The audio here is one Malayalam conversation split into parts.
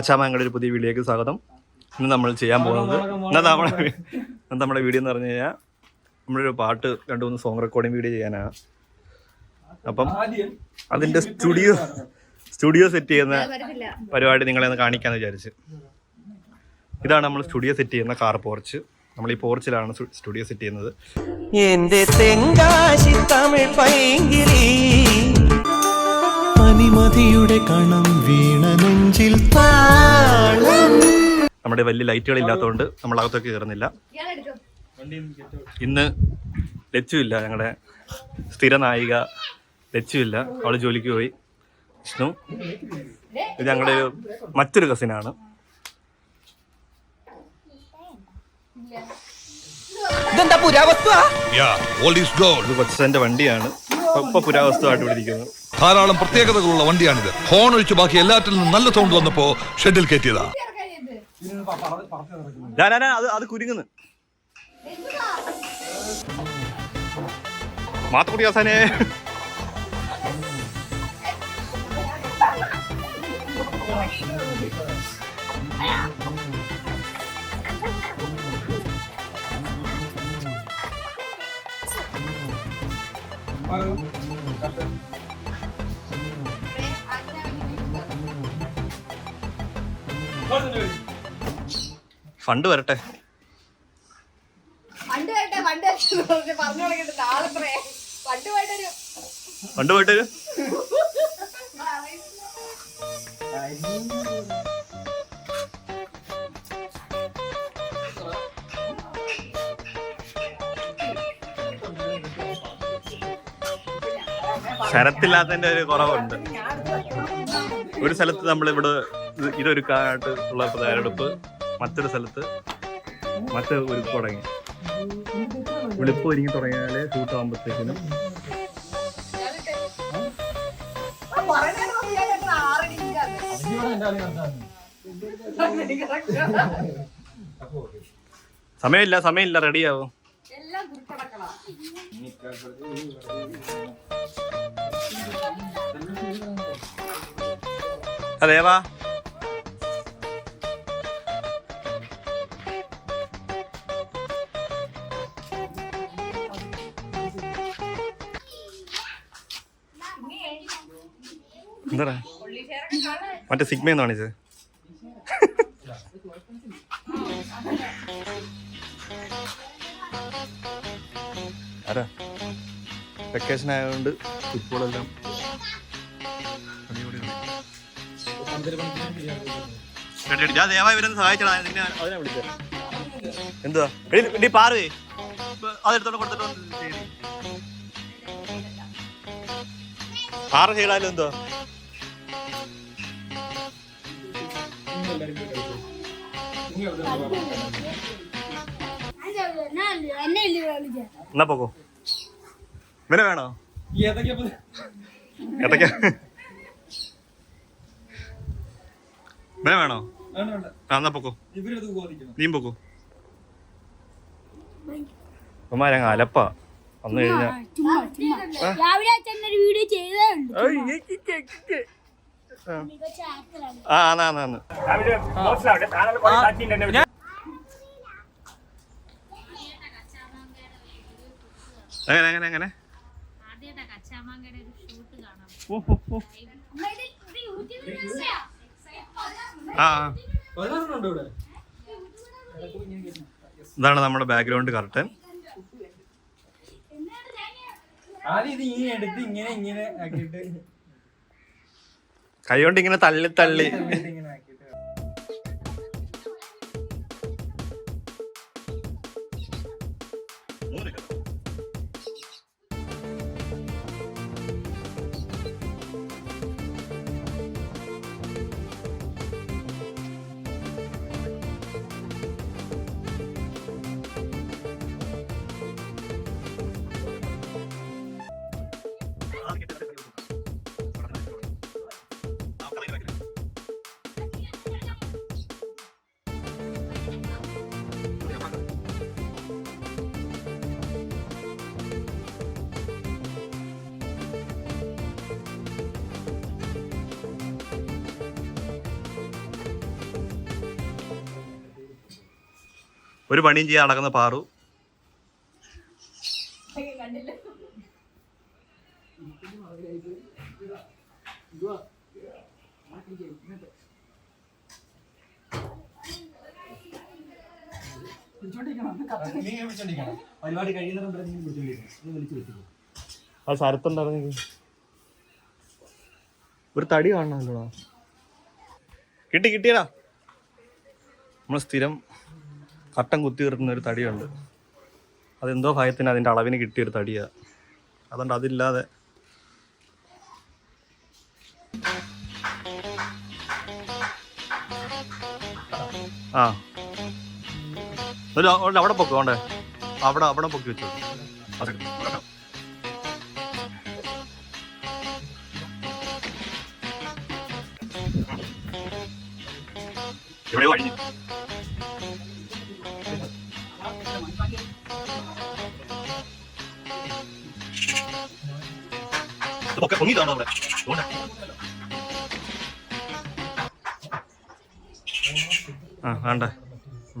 കച്ചാമാങ്ങളുടെ ഒരു പുതിയ വീഡിയോയ്ക്ക് സ്വാഗതം. ഇന്ന് നമ്മൾ ചെയ്യാൻ പോകുന്നത് ഇന്നത്തെ നമ്മുടെ നമ്മുടെ വീഡിയോ എന്ന് പറഞ്ഞു കഴിഞ്ഞാൽ നമ്മളൊരു പാട്ട് രണ്ടു മൂന്ന് സോങ് റെക്കോർഡിംഗ് വീഡിയോ ചെയ്യാനാണ്. അപ്പം അതിന്റെ സ്റ്റുഡിയോ സ്റ്റുഡിയോ സെറ്റ് ചെയ്യുന്ന പരിപാടി നിങ്ങളെ ഒന്ന് കാണിക്കാന്ന് വിചാരിച്ച്. ഇതാണ് നമ്മൾ സ്റ്റുഡിയോ സെറ്റ് ചെയ്യുന്ന കാർ പോർച്ച് നമ്മൾ ഈ പോർച്ചിലാണ് സ്റ്റുഡിയോ സെറ്റ് ചെയ്യുന്നത്. എന്റെ തെങ്കാശി തമിഴ് പൈങ്കിളി. പനിമതിയുടെ കണം വീണ നെഞ്ചിൽ താളം. നമ്മുടെ വലിയ ലൈറ്റുകൾ ഇല്ലാത്തതുകൊണ്ട് നമ്മൾ അകത്തൊക്കെ കയറുന്നില്ല. ഇന്ന് ലച്ചുവില്ല ഞങ്ങളുടെ സ്ഥിര നായിക ലച്ചുവില്ല. അവൾ ജോലിക്ക് പോയി. വിഷ്ണു ഇത് ഞങ്ങളുടെ ഒരു മറ്റൊരു കസിനാണ്. ഇത് കൊച്ചന്റെ വണ്ടിയാണ്. ഇപ്പൊ- പുരാവസ്തു ആയിട്ട് ഇവിടെ ഇരിക്കുന്നത് ധാരാളം പ്രത്യേകതകളുള്ള വണ്ടിയാണിത്. ഹോൺ ഒഴിച്ച് ബാക്കി എല്ലാറ്റിൽ നിന്നും നല്ല സൗണ്ട് വന്നപ്പോ ഷെഡിൽ കയറ്റിയതാ. അത് ഫണ്ട് വരട്ടെ. ഫണ്ട് വരട്ടെ ഫണ്ട് വരട്ടെ പറഞ്ഞു നാളെ പോയിട്ടൊരു ഫണ്ട് ശരത്തില്ലാത്തതിന്റെ ഒരു കുറവുണ്ട്. ഒരു സ്ഥലത്ത് ഇത് ഇതൊരുക്കാനായിട്ട് ഉള്ള തയ്യാറെടുപ്പ്. മറ്റൊരു സ്ഥലത്ത് മറ്റൊരു ഒരു തുടങ്ങി. വെളുപ്പ് ഒരുങ്ങി തുടങ്ങിയാൽ ഷൂട്ട് ആകുമ്പോഴത്തേക്കിനും സമയമില്ല സമയമില്ല റെഡിയാവും. അതേവാ എന്താ മറ്റേ സിഗ്മയെന്ന് കാണിച്ചത് ആരാ? വെക്കേഷൻ ആയതുകൊണ്ട് ഫുട്ബോളെല്ലാം എന്തുവാ? പാറുവേ അതെടുത്തോണ്ട് കൊടുത്തിട്ട്. പാറ ചെയ്താലും എന്തുവാ? എന്നാ പോക്കോ. ഇവനെ വേണോ? ഏത്തക്ക ഇവനെ വേണോ? എന്നാ പോക്കോ. നീയും പോക്കോ. ഉമ്മാരങ്ങ അലപ്പ. വന്നു കഴിഞ്ഞാ. രാവിലെ വീഡിയോ ചെയ്തേ ഉള്ളൂ. ആ. കാണാം ആ ആ. ഇതാണ് നമ്മുടെ ബാക്ക്ഗ്രൗണ്ട് കറക്റ്റ് ആദ്യം ഇത് ഇങ്ങനെ എടുത്ത് ഇങ്ങനെ ഇങ്ങനെ ആക്കിയിട്ട് കൈകൊണ്ട് ഇങ്ങനെ തള്ളി തള്ളി. I'll ഒരു പണിയും ചെയ്യാൻ നടക്കുന്ന പാറു. പരിപാടി ഒരു തടി കാണണമല്ലോടാ. കിട്ടി കിട്ടിയടാ. നമ്മൾ സ്ഥിരം കട്ടൻ കുത്തി കിട്ടുന്ന ഒരു തടിയുണ്ട്. അതെന്തോ ഭയത്തിന് അതിന്റെ അളവിന് കിട്ടിയൊരു തടിയാണ് അതുകൊണ്ട് അതില്ലാതെ. ആ. ഒരു അവിടെ പൊക്കോ വേണ്ടേ? അവിടെ അവിടെ പൊക്കി വെച്ചു. എവിടെയോ കഴിഞ്ഞു ഒക്കെ പൊങ്ങിട്ടാണോ അവിടെ. ആ വേണ്ട.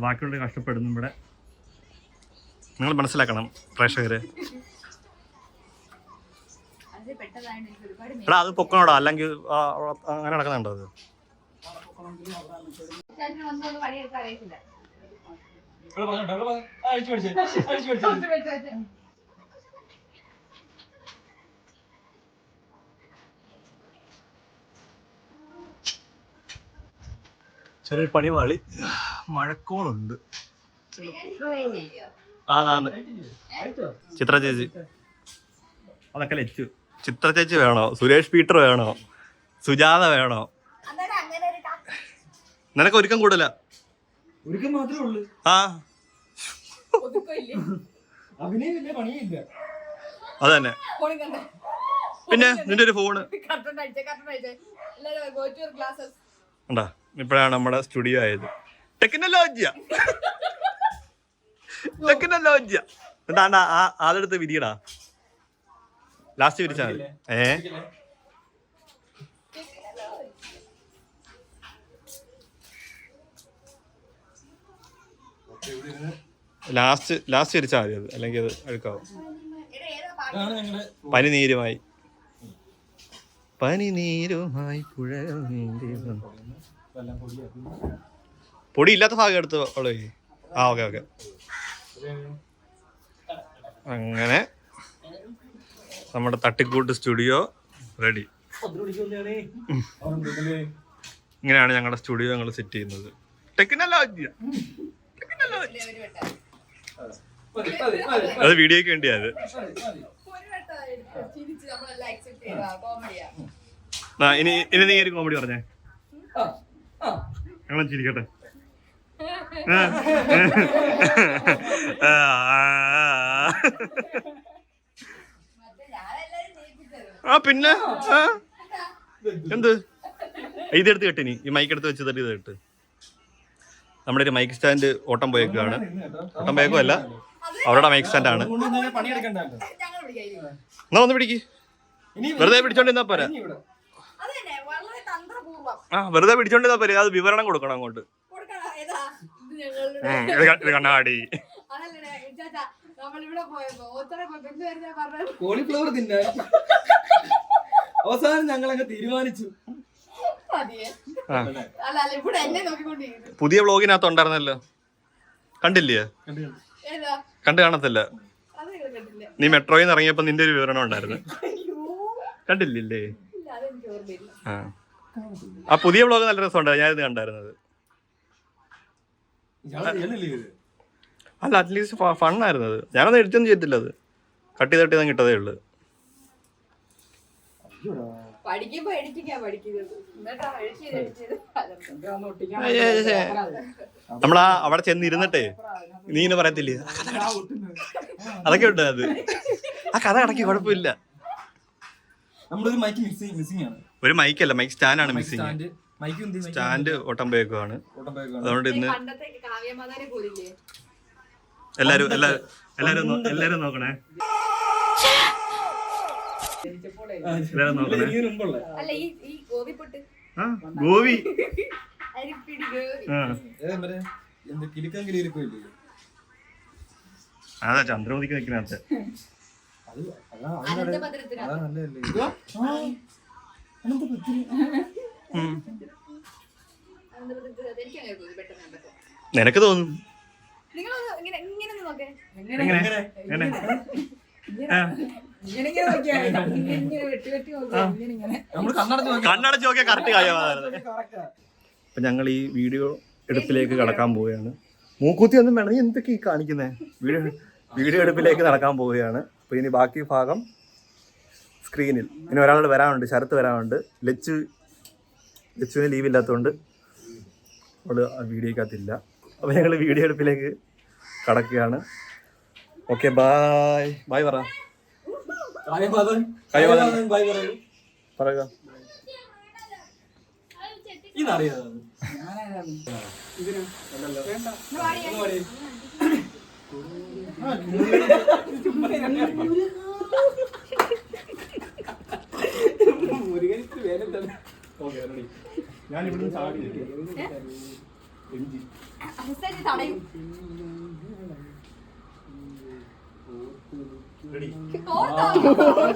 ബാക്കിയുള്ള കഷ്ടപ്പെടുന്നു ഇവിടെ. നിങ്ങൾ മനസ്സിലാക്കണം പ്രേക്ഷകര്. എടാ അത് പൊക്കണോടാ അല്ലെങ്കിൽ അങ്ങനെ നടക്കുന്നുണ്ടോ അത്? അഴിച്ചു ചെറിയൊരു പണി വാളി മഴക്കോളുണ്ട്. ആ ആന്ന്. ചിത്ര ചേച്ചി. അതൊക്കെ ലച്ചു ചിത്ര ചേച്ചി വേണോ? സുരേഷ് പീറ്റർ വേണോ? സുജാത വേണോ? അന്നേരം അങ്ങനെ ഒരു ടാ- നിനക്ക് ഒരുക്കം കൂടല ഒരുക്കം മാത്രമേ ഉള്ളൂ. ആ. ഒതുക്കമില്ലേ? അഭിനയം ഇല്ല പണിയില്ല. അത് തന്നെ കണ്ടേ? പിന്നെ നിന്റെ ഒരു ഫോണ്. ഉണ്ടാ? ഇപ്പോഴാണ് നമ്മുടെ സ്റ്റുഡിയോ ആയത്. ടെക്നോളജിയ. ടെക്നോളജിയ. എന്നിട്ടാ അണ്ണാ, ആ അതെടുത്ത് വിരിയടാ. ലാസ്റ്റ് വിരിച്ചാ മതി. ഏ? ലാസ്റ്റ് ലാസ്റ്റ് വിരിച്ചാൽ മതി അത്. അല്ലെങ്കിൽ അത് അഴുക്കാവും. പനി നീരുമായി. പനി നീരുമായി പുഴ പൊടി ഇല്ലാത്ത ഭാഗം എടുത്ത് അവൾ ആ ഓക്കെ ഓക്കെ. അങ്ങനെ നമ്മുടെ തട്ടിക്കൂട്ട് സ്റ്റുഡിയോ റെഡി. ഇങ്ങനെയാണ് ഞങ്ങളുടെ സ്റ്റുഡിയോ ഞങ്ങൾ സെറ്റ് ചെയ്യുന്നത്. ടെക്നോളജി. ടെക്നോളജി. അത് വീഡിയോയ്ക്ക് വേണ്ടിയത് മതി, മതി. ഒരു വട്ടം എടുത്ത് ചിരിച്ച് നമ്മളെല്ലാം accept ചെയ്തതാ, comedy യാ. ആ, ഇനി ഇനി നീ ഒരു കോമഡി പറഞ്ഞേ. ഞങ്ങൾ ചിരിക്കട്ടെ. ആ. പിന്നെ. എന്ത്? ഇതെടുത്ത് കെട്ടിനി ഈ മൈക്ക് എടുത്ത് വെച്ച് ഇത് കെട്ട് നമ്മുടെ ഒരു മൈക്ക് സ്റ്റാൻഡ് ഓട്ടം പോയേക്കാണ്. ഓട്ടം പോയേക്കും അല്ല? അവരുടെ മൈക്ക് സ്റ്റാൻഡ് ആണ്. എന്നാ ഒന്ന് പിടിക്ക്. ഇനി വെറുതെ പിടിച്ചോണ്ടിരുന്നാ പോരാ ഇനി ഇവിടെ അത് തന്നെ വളരെ തന്ത്രപൂർവം ആ വെറുതെ പിടിച്ചോണ്ട് പോരാ. അത് വിവരണം കൊടുക്കണം അങ്ങോട്ട്. ഇത് കണ്ണാടി. കോളിഫ്ലവർ തിന്നാൻ അവസാനം ഞങ്ങൾ അങ്ങ് തീരുമാനിച്ചു പുതിയ വ്ളോഗിനകത്ത് ഉണ്ടായിരുന്നല്ലോ. കണ്ടില്ലേ? ഏതാ? കണ്ടു കാണത്തില്ല. അത് കണ്ടില്ല. നീ മെട്രോയിൽ നിന്ന് ഇറങ്ങിയപ്പോ നിന്റെ ഒരു വിവരണം ഉണ്ടായിരുന്നു. കണ്ടില്ലേ? ഇല്ല അതെനിക്ക് ഓർമ്മയില്ല. ആ. ആ പുതിയ വ്ളോഗ് നല്ല രസമുണ്ട്. ഞാനിത് കണ്ടായിരുന്നത് അല്ല അറ്റ്ലീസ്റ്റ് ഫണ്ണായിരുന്നു അത്. ഞാനത് എഡിറ്റൊന്നും ചെയ്തില്ല അത്. കട്ടി തട്ടി ഞാൻ കിട്ടതേ ഉള്ളു. നമ്മളാ അവിടെ ചെന്നിരുന്നിട്ടേ നീ ഇങ്ങനെ പറയത്തില്ലേ. അതൊക്കെ ഉണ്ട് അത്. ആ കഥ കടക്കി കുഴപ്പമില്ല. നമ്മളൊരു ഒരു മൈക്ക് മിസ്സിങ് മിസ്സിംഗ് ആണ്. ഒരു മൈക്കല്ല മൈക്ക് സ്റ്റാൻഡാണ് മിസ്സിങ് സ്റ്റാൻഡ്. ആണ് എന്ത് സ്റ്റാൻഡ് ഓട്ടം അതുകൊണ്ട് ഇന്ന് എല്ലാരും എല്ലാരും എല്ലാരും എല്ലാരും നോക്കണേ. എല്ലാരും ആ ഗോവി അതാ ചന്ദ്രമതിക്ക് നിൽക്കുന്നകത്ത് നിനക്ക് തോന്നും കണ്ണടച്ച് നോക്കി. കണ്ണടച്ച് നോക്കിയാൽ കറക്റ്റ് കാര്യമാണ്. അപ്പൊ ഞങ്ങൾ ഈ വീഡിയോ എടുപ്പിലേക്ക് കടക്കാൻ പോവുകയാണ്. മൂക്കൂത്തി ഒന്നും വേണം നീ എന്തൊക്കെ ഈ കാണിക്കുന്നേ? വീഡിയോ വീഡിയോ എടുപ്പിലേക്ക് നടക്കാൻ പോവുകയാണ്. അപ്പൊ ഇനി ബാക്കി ഭാഗം സ്ക്രീനിൽ ഇനി ഒരാളോട് വരാനുണ്ട് ശരത്ത് വരാനുണ്ട്. ലച്ചു ലച്ചുവിന് ലീവ് ഇല്ലാത്തതുകൊണ്ട് അവൾ ആ വീഡിയോക്കകത്തില്ല അപ്പോൾ ഞങ്ങൾ വീഡിയോ എടുപ്പിലേക്ക് കടക്കുകയാണ്. ഓക്കെ ബായ് ബായ് പറ. പറയുക. ഞാൻ ഇവിടുന്ന് ചാടി എഞ്ചി റെഡി.